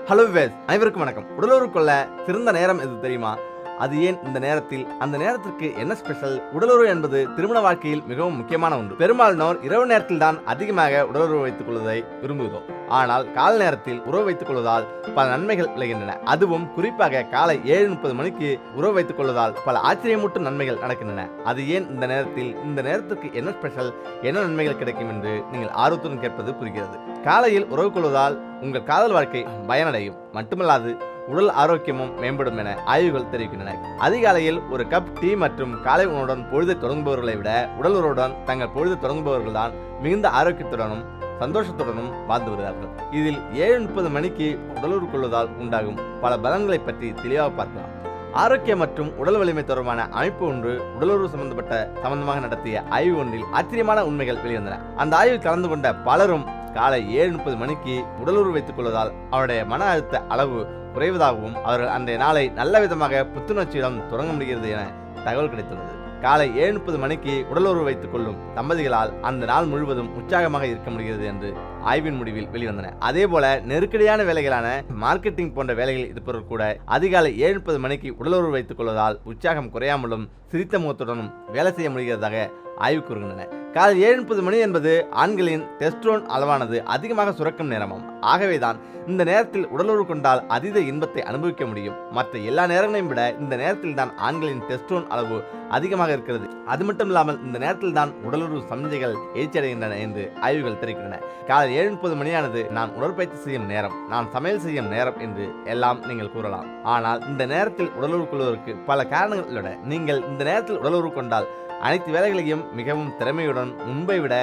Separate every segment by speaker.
Speaker 1: Hello wives அனைவருக்கும் வணக்கம். உடலூருக்குள்ள சிறந்த நேரம் எது தெரியுமா? அது ஏன் இந்த நேரத்தில்? அந்த நேரத்திற்கு என்ன ஸ்பெஷல் உடலுறவு என்பது திருமண வாழ்க்கையில் மிகவும் முக்கியமான ஒன்று. பெரும்பாலானோர் இரவு நேரத்தில் தான் அதிகமாக உடலுறவு வைத்துக் கொள்வதை விரும்புகிறோம். ஆனால் கால நேரத்தில் உறவு வைத்துக் கொள்வதால் பல நன்மைகள் விளைகின்றன. அதுவும் குறிப்பாக காலை ஏழு முப்பது மணிக்கு உறவு வைத்துக் கொள்வதால் பல ஆச்சரியமூட்டும் நன்மைகள் நடக்கின்றன. அது ஏன் இந்த நேரத்தில் இந்த நேரத்திற்கு என்ன ஸ்பெஷல் என்ன நன்மைகள் கிடைக்கும் என்று நீங்கள் ஆர்வத்துடன் கேட்பது புரிகிறது. காலையில் உறவு கொள்வதால் உங்கள் காதல் வாழ்க்கை பயனடையும். மட்டுமல்லாது உடல் ஆரோக்கியமும் மேம்படும் என ஆய்வுகள் தெரிவிக்கின்றன. அதிகாலையில் ஒரு கப் டீ மற்றும் காலை உணவுடன் பொழுதை தொடங்குபவர்களை விட உடல் உறவுடன் தங்கள் பொழுதை தொடங்குபவர்கள் தான் மிகுந்த ஆரோக்கியத்துடனும் சந்தோஷத்துடனும் வாழ்ந்து வருகிறார்கள். இதில் ஏழு முப்பது மணிக்கு உடலுறு கொள்வதால் உண்டாகும் பல பலன்களை பற்றி தெளிவாக பார்க்கலாம். ஆரோக்கியம் மற்றும் உடல் வலிமை தொடர்பான அமைப்பு ஒன்று உடலுறவு சம்பந்தப்பட்ட சம்பந்தமாக நடத்திய ஆய்வு ஒன்றில் ஆச்சரியமான உண்மைகள் வெளிவந்தன. அந்த ஆய்வில் கலந்து கொண்ட பலரும் காலை ஏழு முப்பது மணிக்கு உடலுறவு வைத்துக் கொள்வதால் அவருடைய மன அழுத்த அளவு குறைவதாகவும் அவர்கள் அன்றைய நாளை நல்ல விதமாக புத்துணர்ச்சியுடன் தொடங்க முடிகிறது என தகவல் கிடைத்துள்ளது. காலை ஏழு முப்பது மணிக்கு உடலுறவு வைத்துக் கொள்ளும் தம்பதிகளால் அந்த நாள் முழுவதும் உற்சாகமாக இருக்க முடிகிறது என்று ஆய்வின் முடிவில் வெளிவந்தன. அதே போல நெருக்கடியான வேலைகளான மார்க்கெட்டிங் போன்ற வேலைகள் இருப்பவர்கள் கூட அதிகாலை ஏழு முப்பது மணிக்கு உடலுறவு வைத்துக் கொள்வதால் உற்சாகம் குறையாமலும் சிரித்த முகத்துடனும் வேலை செய்ய முடிகிறதாக ஆய்வு கூறுகின்றன காலை ஏழு முப்பது மணி என்பது ஆண்களின் டெஸ்ட்ரோன் அளவானது அதிகமாக சுரக்கும் நேரமாம். ஆகவேதான் இந்த நேரத்தில் உடலுறவு கொண்டால் அதீத இன்பத்தை அனுபவிக்க முடியும். மற்ற எல்லா நேரங்களையும் விட இந்த நேரத்தில் தான் ஆண்களின் டெஸ்ட்ரோன் அளவு அதிகமாக இருக்கிறது. அது மட்டும் இல்லாமல் இந்த நேரத்தில் தான் உடலுறவு சமிஞ்சைகள் எழுச்சியடைகின்றன என்று ஆய்வுகள் தெரிவிக்கின்றன. காலை ஏழு முப்பது மணியானது நான் உடற்பயிற்சி செய்யும் நேரம் நான் சமையல் செய்யும் நேரம் என்று எல்லாம் நீங்கள் கூறலாம். ஆனால் இந்த நேரத்தில் உடலுறவு கொள்வதற்கு பல காரணங்கள் உள்ளன. நீங்கள் இந்த நேரத்தில் உடலுறவு கொண்டால் அனைத்து வேலைகளையும் மிகவும் திறமையுடன் முன்பை விட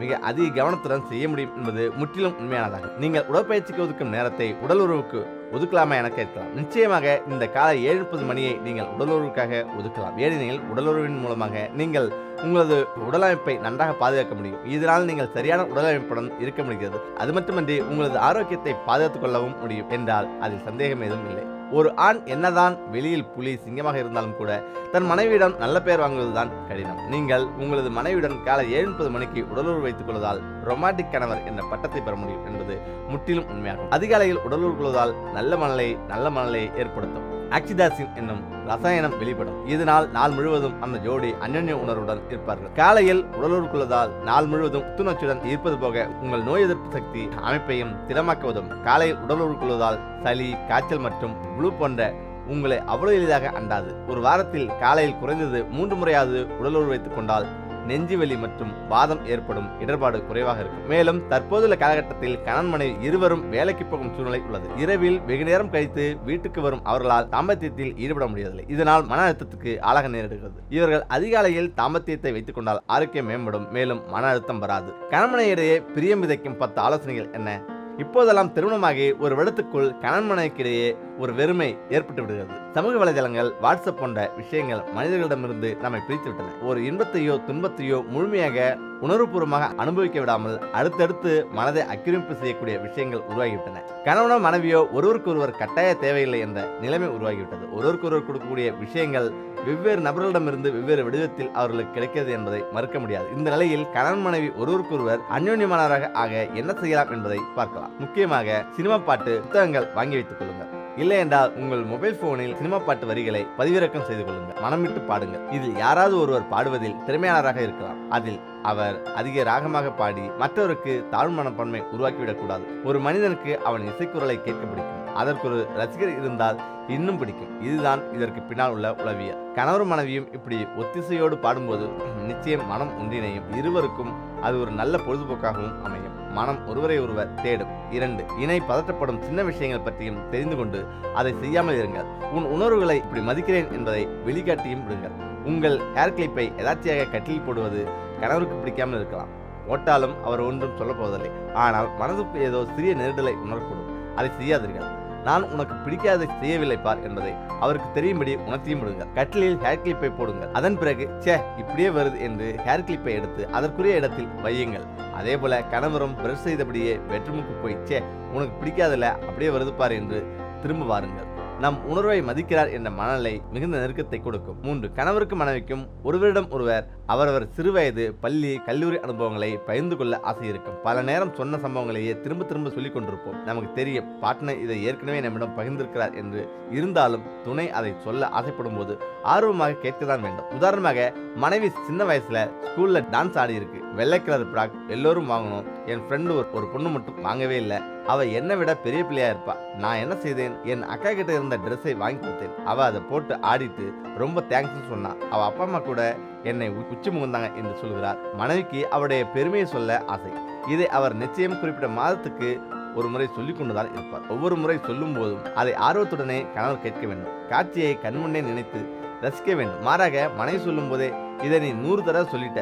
Speaker 1: மிக அதிக கவனத்துடன் செய்ய முடியும் என்பது முற்றிலும் உண்மையானதாகும் நீங்கள் உடற்பயிற்சிக்கு ஒதுக்கும் நேரத்தை உடல் உறவுக்கு ஒதுக்கலாமா என கேட்கலாம். நிச்சயமாக இந்த காலை ஏழு முப்பது மணியை நீங்கள் உடலுறவுக்காக ஒதுக்கலாம். ஏனெனில் உடலுறவின் மூலமாக நீங்கள் உங்களது உடலமைப்பை நன்றாக பாதுகாக்க முடியும். இதனால் நீங்கள் சரியான உடலமைப்புடன் இருக்க முடிகிறது. அது மட்டுமின்றி உங்களது ஆரோக்கியத்தை பாதுகாத்துக் கொள்ளவும் முடியும் என்றால் அதில் சந்தேகம் ஏதும் இல்லை. ஒரு ஆண் என்னதான் வெளியில் புலி சிங்கமாக இருந்தாலும் கூட தன் மனைவியிடம் நல்ல பெயர் வாங்குவதுதான் கடினம். நீங்கள் உங்களது மனைவியுடன் காலை ஏழு முப்பது மணிக்கு உடலுறவு வைத்துக் கொள்வதால் ரொமாட்டிக் கணவர் என்ற பட்டத்தை பெற முடியும் என்பது முற்றிலும் உண்மையாகும். அதிகாலையில் உடலுறவு கொள்வதால் நல்ல மனலை நல்ல மனநிலையை ஏற்படுத்தும். ஆக்சிடாசின் என்னும் ரசாயனம் வெளிப்படும். இதனால் நாள் முழுவதும் அந்த ஜோடி அந்யோன்ய உணர்வுடன் இருப்பார்கள். காலையில் உடலுறவு நாள் முழுவதும் புத்துணர்ச்சியுடன் இருப்பது போக உங்கள் நோய் எதிர்ப்பு சக்தி அமைப்பையும் திடமாக்குவதும் காலையில் உடலுறவு சளி காய்ச்சல் மற்றும் புழு போன்ற உங்களை அவ்வளவு எளிதாக அண்டாது. ஒரு வாரத்தில் காலையில் குறைந்தது மூன்று முறையாவது உடலுறு வைத்துக் கொண்டால் நெஞ்சுவலி மற்றும் வாதம் ஏற்படும் இடர்பாடு குறைவாக இருக்கும். மேலும் தற்போதுள்ள காலகட்டத்தில் கணவன் மனைவி இருவரும் வேலைக்கு போகும் சூழ்நிலை உள்ளது. இரவில் வெகு நேரம் கழித்து வீட்டுக்கு வரும் அவர்களால் தாம்பத்தியத்தில் ஈடுபட முடியவில்லை. இதனால் மன அழுத்தத்துக்கு ஆளாக நேரிடுகிறது. இவர்கள் அதிகாலையில் தாம்பத்தியத்தை வைத்துக் கொண்டால் ஆரோக்கியம் மேம்படும். மேலும் மன அழுத்தம் வராது. கணவன் பிரியம் விதைக்கும் பத்து ஆலோசனைகள் என்ன? இப்போதெல்லாம் திருமணமாகி ஒரு வருடத்துக்குள் கணவன் மனைவிக்கிடையே ஒரு வெறுமை ஏற்பட்டு விடுகிறது. சமூக வலைதளங்கள் வாட்ஸ்அப் போன்ற விஷயங்கள் மனிதர்களிடமிருந்து நம்மை பிரித்து விட்டன ஒரு இன்பத்தையோ துன்பத்தையோ முழுமையாக உணர்வுபூர்வமாக அனுபவிக்க விடாமல் அடுத்தடுத்து மனதை அக்கிரமிப்பு செய்யக்கூடிய விஷயங்கள் உருவாகிவிட்டன. கணவனோ மனைவியோ ஒருவருக்கொருவர் கட்டாய தேவையில்லை என்ற நிலைமை உருவாகிவிட்டது. ஒருவருக்கொருவர் கொடுக்கக்கூடிய விஷயங்கள் வெவ்வேறு நபர்களிடமிருந்து வெவ்வேறு வடிவத்தில் அவர்களுக்கு கிடைக்கிறது என்பதை மறுக்க முடியாது. இந்த நிலையில் கணவன் மனைவி ஒருவருக்கொருவர் அந்யோன்யமானவராக ஆக என்ன செய்யலாம் என்பதை பார்க்கலாம். முக்கியமாக சினிமா பாட்டு புத்தகங்கள் வாங்கி வைத்துக் கொள்ளுங்கள். இல்லை என்றால் உங்கள் மொபைல் போனில் சினிமா பாட்டு வரிகளை பதிவிறக்கம் செய்து கொள்ளுங்கள். மனமிட்டு பாடுங்கள். இதில் யாராவது ஒருவர் பாடுவதில் திறமையாளராக இருக்கலாம். அதில் அவர் அதிக ராகமாக பாடி மற்றவருக்கு தாழ்வு மனப்பான்மை உருவாக்கிவிடக்கூடாது. ஒரு மனிதனுக்கு அவன் இசைக்குரலை கேட்க பிடிக்கும். அதற்கு ஒரு ரசிகர் இருந்தால் இன்னும் பிடிக்கும். இதுதான் இதற்கு பின்னால் உள்ள உளவியல். கணவர் மனைவியும் இப்படி ஒத்திசையோடு பாடும்போது நிச்சயம் மனம் ஒன்றிணையும். இருவருக்கும் அது ஒரு நல்ல பொழுதுபோக்காகவும் அமையும். மனம் ஒருவரை ஒருவர் தேடும். இரண்டு இணை பதற்றப்படும் சின்ன விஷயங்கள் பற்றியும் தெரிந்து கொண்டு அதை செய்யாமல் இருங்கள். உன் உணர்வுகளை இப்படி மதிக்கிறேன் என்பதை வெளிக்காட்டியும் விடுங்கள். உங்கள் ஹேர் கிளிப்பை எதாச்சியாக கட்டில் போடுவது கணவருக்கு பிடிக்காமல் இருக்கலாம். போட்டாலும் அவர் ஒன்றும் சொல்லப் போவதில்லை. ஆனால் மனதுக்கு ஏதோ சிறிய நெருடலை உணரக்கூடும். அதை செய்யாதீர்கள். நான் உனக்கு பிடிக்காத செய்யவில்லை பார் என்பதை அவருக்கு தெரியும்படி உணர்த்தியும் விடுங்கள் கட்டிலில் ஹேர் கிளிப்பை போடுங்கள். அதன் பிறகு சே இப்படியே வருது என்று ஹேர் கிளிப்பை எடுத்து அதற்குரிய இடத்தில் வையுங்கள். அதே போல கணவரும் பிரஷ் செய்தபடியே பெட்ரூமுக்கு போய் ச்சே உனக்கு பிடிக்காதல அப்படியே வருது பார் என்று திரும்ப வாருங்கள். நம் உணர்வை மதிக்கிறார் என்ற மனநிலை மிகுந்த நெருக்கத்தை கொடுக்கும். மூன்று கணவருக்கு மனைவிக்கும் ஒருவரிடம் ஒருவர் அவரவர் சிறுவயது பள்ளி கல்லூரி அனுபவங்களை பகிர்ந்து கொள்ள ஆசை இருக்கும். பல நேரம் சொன்ன சம்பவங்களையே திரும்ப திரும்ப சொல்லிக் கொண்டிருப்போம். நமக்கு தெரியும் பாட்னர் இதை ஏற்கனவே நம்மிடம் பகிர்ந்திருக்கிறார் என்று இருந்தாலும் துணை அதை சொல்ல ஆசைப்படும் போது ஆர்வமாக கேட்கத்தான் வேண்டும். உதாரணமாக மனைவி சின்ன வயசுல ஸ்கூல்ல டான்ஸ் ஆடி இருக்கு வெள்ளை கலர் ப்ராக் எல்லோரும் வாங்கணும். என் ஃப்ரெண்டு ஒரு பொண்ணு மட்டும் வாங்கவே இல்லை. அவ என்னை விட பெரிய பிள்ளையா இருப்பா. நான் என்ன செய்தேன்? என் அக்கா கிட்ட இருந்த ட்ரெஸ்ஸை வாங்கி கொடுத்தேன். அவ அதை போட்டு ஆடிட்டு ரொம்ப தேங்க்ஸ் சொன்னா. அவ அப்பா அம்மா கூட என்னை உச்சி முகந்தாங்க என்று சொல்கிறார் மனைவிக்கு அவருடைய பெருமையை சொல்ல ஆசை. இதை அவர் நிச்சயம் குறிப்பிட்ட மாதத்துக்கு ஒரு முறை சொல்லிக் கொண்டுதான் இருப்பார். ஒவ்வொரு முறை சொல்லும் போதும் அதை ஆர்வத்துடனே கணவர் கேட்க வேண்டும். காட்சியை கண்முன்னே நினைத்து ரசிக்க வேண்டும். மாறாக மனைவி சொல்லும் போதே இதை நீ நூறு தடவை சொல்லிட்ட.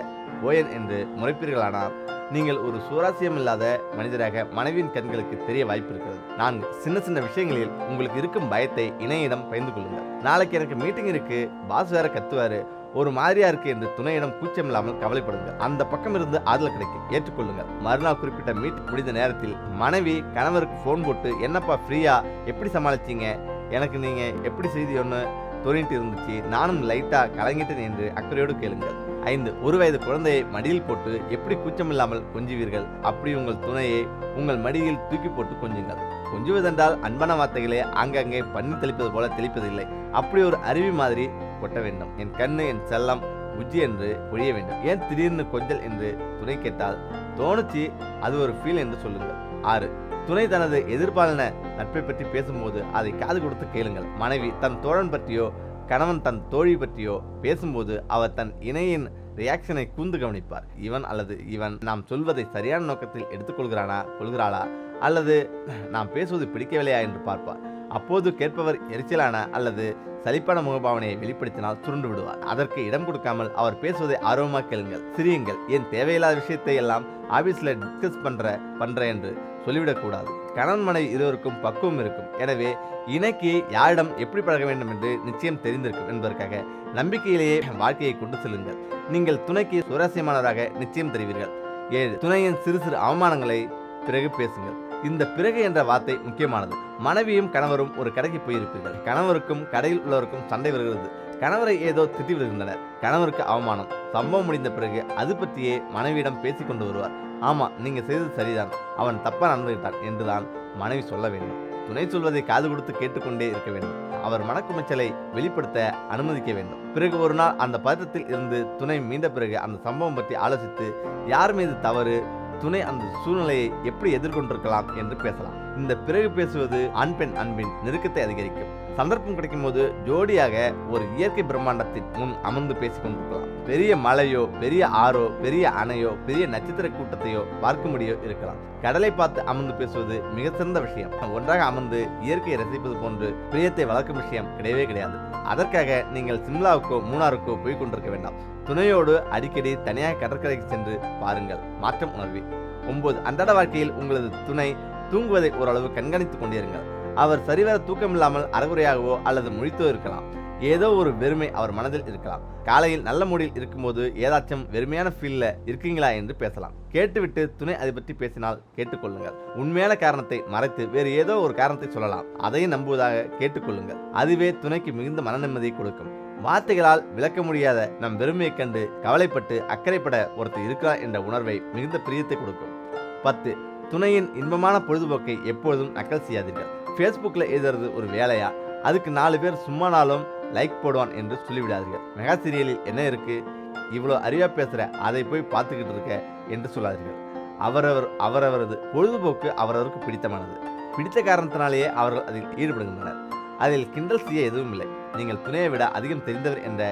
Speaker 1: ஓயன் என்று முறைப்பீர்களானால் நீங்கள் ஒரு சுவாரஸ்யம் இல்லாத மனிதராக மனைவியின் கண்களுக்கு தெரிய வாய்ப்பு இருக்கிறது நான்கு சின்ன சின்ன விஷயங்களில் உங்களுக்கு இருக்கும் பயத்தை இணையிடம் பகிர்ந்து கொள்ளுங்கள். நாளைக்கு எனக்கு மீட்டிங் இருக்கு பாஸ் வேற கத்துவாரு ஒரு மாதிரியா இருக்கு என்று துணையிடம் கூச்சம் இல்லாமல் கவலைப்படுங்கள். அந்த பக்கம் இருந்து ஆதரவு கிடைக்கும். ஏற்றுக்கொள்ளுங்கள். மறுநாள் குறிப்பிட்ட மீட் முடிந்த நேரத்தில் மனைவி கணவருக்கு ஃபோன் போட்டு என்னப்பா ஃப்ரீயா எப்படி சமாளிச்சீங்க? எனக்கு நீங்க எப்படி செய்தி ஒன்று தோணிட்டு இருந்துச்சு. நானும் லைட்டா கலங்கிட்டேன் என்று அக்கறையோடு கேளுங்கள். ஐந்து ஒரு வயது குழந்தையை மடியில் போட்டு எப்படி கூச்சமில்லாமல் கொஞ்சுவீர்கள்? அப்படி உங்கள் துணையை உங்கள் மடியில் தூக்கி போட்டு கொஞ்சுங்கள். கொஞ்சுவதென்றால் அன்பான வார்த்தைகளே ஆங்காங்கே பண்ணி தெளிப்பது போல தெளிப்பதில்லை. அப்படி ஒரு அருவி மாதிரி கொட்ட வேண்டும். என் கண்ணு என் செல்லம் புஜ்ஜி என்று பொழிய வேண்டும். ஏன் திடீர்னு கொஞ்சல் என்று துணை கேட்டால் தோணுச்சு. அது ஒரு ஃபீல் என்று சொல்லுங்கள். ஆறு. துணை தனது எதிர்பாலின நட்பை பற்றி பேசும்போது அதை காது கொடுத்து கேளுங்கள். மனைவி தன் தோழன் பற்றியோ கணவன் தன் தோழி பற்றியோ பேசும்போது அவர் தன் இணையின் ரியாக்ஷனை கூந்து கவனிப்பார். இவன் அல்லது இவன் நாம் சொல்வதை சரியான நோக்கத்தில் எடுத்துக்கொள்கிறானா கொள்கிறாளா அல்லது நாம் பேசுவது பிடிக்கவில்லையா என்று பார்ப்பார். அப்போது கேட்பவர் எரிச்சலான அல்லது சலிப்பான முகபாவனையை வெளிப்படுத்தினால் சுருண்டு விடுவார். அதற்கு இடம் கொடுக்காமல் அவர் பேசுவதை ஆர்வமாக கேளுங்கள். சிரியுங்கள். ஏன் தேவையில்லாத விஷயத்தை எல்லாம் ஆபீஸ்ல டிஸ்கஸ் பண்ற பண்ற என்று சொல்லிவிடக்கூடாது. கணவன் மனைவி இருவருக்கும் பக்குவம் இருக்கும். எனவே இணைக்கு யாரிடம் எப்படி பழக வேண்டும் என்று நிச்சயம் தெரிந்திருக்கும் என்பதற்காக நம்பிக்கையிலேயே வாழ்க்கையை கொண்டு செல்லுங்கள். நீங்கள் துணைக்கு சுவாரஸ்யமானவராக நிச்சயம் தெரிவீர்கள். ஏழு துணையின் சிறு சிறு அவமானங்களை பிறகு பேசுங்கள். இந்த பிறகு என்ற வார்த்தை முக்கியமானது. மனைவியும் கணவரும் ஒரு கடைக்கு போயிருப்பீர்கள். கணவருக்கும் கடையில் உள்ளவருக்கும் சண்டை வருகிறது. கணவரை ஏதோ திட்டி விடுகின்றனர். கணவருக்கு அவமானம். சம்பவம் முடிந்த பிறகு அது பற்றியே மனைவியிடம் பேசி கொண்டு வருவார். ஆமா நீங்க செய்தது சரிதான். அவன் தப்பா நடந்துவிட்டான் என்றுதான் மனைவி சொல்ல வேண்டும். துணை சொல்வதை காது கொடுத்து கேட்டுக்கொண்டே இருக்க வேண்டும். அவர் மனக்குமைச்சலை வெளிப்படுத்த அனுமதிக்க வேண்டும். பிறகு ஒரு நாள் அந்த பதத்தில் இருந்து துணை மீண்ட பிறகு அந்த சம்பவம் பற்றி ஆலோசித்து யார் மீது தவறு துணை அந்த சூழ்நிலையை எப்படி எதிர்கொண்டிருக்கலாம் என்று பேசலாம். இந்த பிறகு பேசுவது ஆண் பெண் அன்பின் நெருக்கத்தை அதிகரிக்கும். சந்தர்ப்பம் கிடைக்கும் போது ஜோடியாக ஒரு இயற்கை பிரம்மாண்டத்தின் முன் அமர்ந்து பேசிக் கொண்டிருக்கலாம். பெரிய மலையோ பெரிய ஆறோ பெரிய அணையோ பெரிய நட்சத்திர கூட்டத்தையோ பார்க்க முடியோ இருக்கலாம். கடலை பார்த்து அமர்ந்து பேசுவது மிக சிறந்த விஷயம். ஒன்றாக அமர்ந்து இயற்கையை ரசிப்பது போன்று பிரியத்தை வளர்க்கும் விஷயம் கிடையவே கிடையாது. அதற்காக நீங்கள் சிம்லாவுக்கோ மூணாருக்கோ போய் கொண்டிருக்க வேண்டாம். துணையோடு அடிக்கடி தனியாக கடற்கரைக்கு சென்று பாருங்கள். மாற்றம் உணர்வி. ஒன்பது அன்றாட வாழ்க்கையில் உங்களது துணை தூங்குவதை ஓரளவு கண்காணித்துக் கொண்டிருங்கள் அவர் சரிவர தூக்கமில்லாமல் அறகுறையாகவோ அல்லது முழித்தோ இருக்கலாம். ஏதோ ஒரு வெறுமை அவர் மனதில் இருக்கலாம். காலையில் நல்ல மூடியில் இருக்கும்போது ஏதாச்சும் வெறுமையான ஃபீல்ல இருக்கீங்களா என்று பேசலாம். கேட்டுவிட்டு துணை அதை பற்றி பேசினால் கேட்டுக்கொள்ளுங்கள். உண்மையான காரணத்தை மறைத்து வேறு ஏதோ ஒரு காரணத்தை சொல்லலாம். அதையும் நம்புவதாக கேட்டுக்கொள்ளுங்கள். அதுவே துணைக்கு மிகுந்த மன நிம்மதியை கொடுக்கும். வார்த்தைகளால் விளக்க முடியாத நம் வெறுமையைக் கண்டு கவலைப்பட்டு அக்கறைப்பட ஒருத்தர் இருக்கிறார் என்ற உணர்வை மிகுந்த பிரியத்தை கொடுக்கும். பத்து துணையின் இன்பமான பொழுதுபோக்கை எப்பொழுதும் நக்கல் செய்யாதீர்கள். ஃபேஸ்புக்கில் எழுதுறது ஒரு வேலையா? அதுக்கு நாலு பேர் சும்மானாலும் லைக் போடுவான் என்று சொல்லிவிடாதீர்கள் மெகா சீரியலில் என்ன இருக்கு? இவ்வளோ அறிவா பேசுற அதை போய் பார்த்துக்கிட்டு இருக்க என்று சொல்லாதீர்கள். அவரவர் அவரவரது பொழுதுபோக்கு அவரவருக்கு பிடித்தமானது. பிடித்த காரணத்தினாலேயே அவர்கள் அதில் ஈடுபடுகின்றனர். அதில் கிண்டல் செய்ய எதுவும் இல்லை. நீங்கள் துணையை விட அதிகம் தெரிந்தவர் என்ற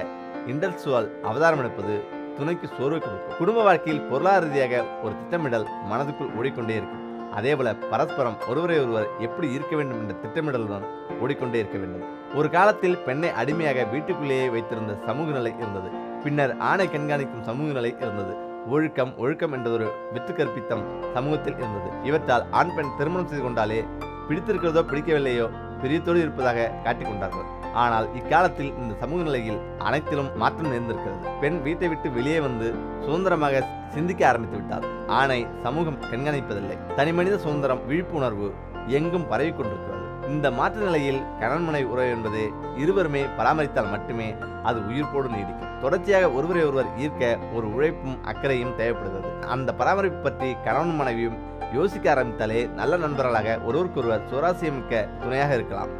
Speaker 1: இண்டல்சுவால் அவதாரம் எடுப்பது துணைக்கு சோர்வை கொடுக்கும். குடும்ப வாழ்க்கையில் பொருளாதார ரீதியாக ஒரு திட்டமிடல் மனதுக்குள் ஓடிக்கொண்டே இருக்கும். அதேபோல பரஸ்பரம் ஒருவரை ஒருவர் எப்படி இருக்க வேண்டும் என்ற திட்டமிடலுடன் ஓடிக்கொண்டே இருக்க வேண்டும். ஒரு காலத்தில் பெண்ணை அடிமையாக வீட்டுக்குள்ளேயே வைத்திருந்த சமூக நிலை இருந்தது. பின்னர் ஆணை கண்காணிக்கும் சமூக நிலை இருந்தது. ஒழுக்கம் ஒழுக்கம் என்றதொரு வித்து கற்பித்தம் சமூகத்தில் இருந்தது. இவற்றால் ஆண் பெண் திருமணம் செய்து கொண்டாலே பிடித்திருக்கிறதோ பிடிக்கவில்லையோ பிரியத்தோடு இருப்பதாக காட்டிக் கொண்டார்கள் ஆனால் இக்காலத்தில் இந்த சமூக நிலையில் அனைத்திலும் மாற்றம் நேர்ந்திருக்கிறது. பெண் வீட்டை விட்டு வெளியே வந்து சுதந்திரமாக சிந்திக்க ஆரம்பித்து விட்டார் ஆணை சமூகம் கண்காணிப்பதில்லை. தனிமனித சுதந்திரம் விழிப்புணர்வு எங்கும் பரவி கொண்டிருக்கிறது இந்த மாற்று நிலையில் கணவன் மனைவி உறவு என்பது இருவருமே பராமரித்தால் மட்டுமே அது உயிர்ப்போடு நீடிக்கும். தொடர்ச்சியாக ஒருவரை ஒருவர் ஈர்க்க ஒரு உழைப்பும் அக்கறையும் தேவைப்படுகிறது. அந்த பராமரிப்பு பற்றி கணவன் மனைவியும் யோசிக்க ஆரம்பித்தாலே நல்ல நண்பர்களாக ஒருவருக்கொருவர் சுவாரஸ்யமிக்க துணையாக இருக்கலாம்.